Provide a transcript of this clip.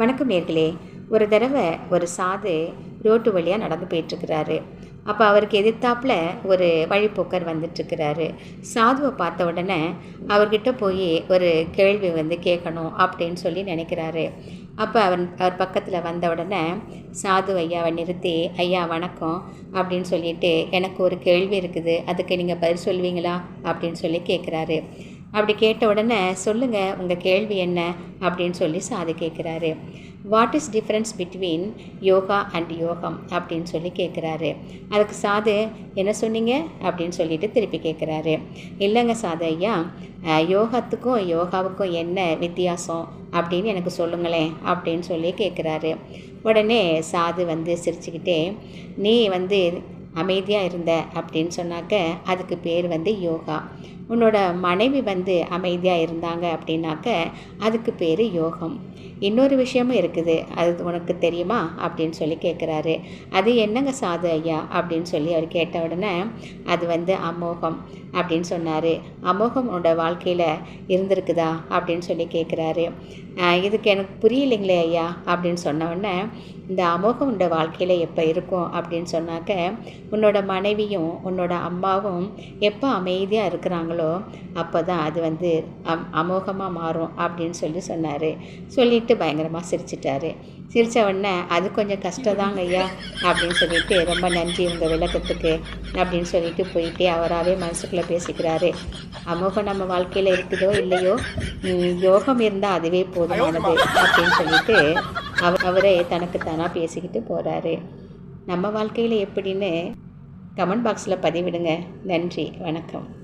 வணக்கம் நேர்களே. ஒரு தடவை ஒரு சாது ரோட்டு வழியாக நடந்து போயிட்டுருக்கிறாரு. அப்போ அவருக்கு எதிர்த்தாப்பில் ஒரு வழிப்போக்கர் வந்துட்டுருக்கிறாரு. சாதுவை பார்த்த உடனே அவர்கிட்ட போய் ஒரு கேள்வி வந்து கேட்கணும் அப்படின்னு சொல்லி நினைக்கிறாரு. அப்போ அவர் அவர் பக்கத்தில் வந்த உடனே சாது ஐயாவை நிறுத்தி ஐயா வணக்கம் அப்படின்னு சொல்லிட்டு எனக்கு ஒரு கேள்வி இருக்குது. அதுக்கு நீங்கள் பதில் சொல்வீங்களா அப்படின்னு சொல்லி கேட்குறாரு அப்படி கேட்ட உடனே சொல்லுங்கள் உங்கள் கேள்வி என்ன? அப்படின்னு சொல்லி சாது கேட்குறாரு what is difference between yoga and யோகம் அப்படின்னு சொல்லி கேட்குறாரு அதுக்கு சாது என்ன சொன்னீங்க? அப்படின்னு சொல்லிட்டு திருப்பி கேட்குறாரு இல்லைங்க சாது ஐயா யோகத்துக்கும் யோகாவுக்கும் என்ன வித்தியாசம்? அப்படின்னு எனக்கு சொல்லுங்களேன் அப்படின்னு சொல்லி கேட்குறாரு உடனே சாது வந்து சிரிச்சுக்கிட்டே நீ வந்து அமைதியாக இருந்த அப்படின்னு சொன்னாக்க அதுக்கு பேர் வந்து யோகா. உன்னோட மனைவி வந்து அமைதியாக இருந்தாங்க அப்படின்னாக்க அதுக்கு பேர் யோகம். இன்னொரு விஷயமும் இருக்குது. அது உனக்கு தெரியுமா? அப்படின்னு சொல்லி கேட்குறாரு அது என்னங்க சாது ஐயா? அப்படின்னு சொல்லி அவர் கேட்ட உடனே அது வந்து அமோகம் அப்படின்னு சொன்னார். அமோகம் உன்னோட வாழ்க்கையில் இருந்திருக்குதா? அப்படின்னு சொல்லி கேட்குறாரு இதுக்கு எனக்கு புரியலைங்களே ஐயா? அப்படின்னு சொன்ன உடனே இந்த அமோகம் உன்னோட வாழ்க்கையில் எப்போ இருக்கும்? அப்படின்னு சொன்னாக்க உன்னோட மனைவியும் உன்னோட அம்மாவும் எப்போ அமைதியாக இருக்கிறாங்களோ அப்போ தான் அது வந்து அம் அமோகமாக மாறும் அப்படின்னு சொல்லி சொன்னார். சொல்லிட்டு பயங்கரமாக சிரிச்சிட்டாரு. சிரித்த உடனே அது கொஞ்சம் கஷ்டதாங்க ஐயா அப்படின்னு சொல்லிட்டு ரொம்ப நன்றி உங்கள் விளக்கத்துக்கு அப்படின்னு சொல்லிட்டு போயிட்டு அவராகவே மனசுக்குள்ளே பேசிக்கிறாரு. அமோகம் நம்ம வாழ்க்கையில் இருக்குதோ இல்லையோ யோகம் இருந்தால் அதுவே போதுமானது அப்படின்னு சொல்லிட்டு அவர் அவரே தனக்கு தானாக பேசிக்கிட்டு போகிறாரு நம்ம வாழ்க்கையில் எப்படின்னு கமெண்ட் பாக்ஸில் பதிவிடுங்க. நன்றி. வணக்கம்.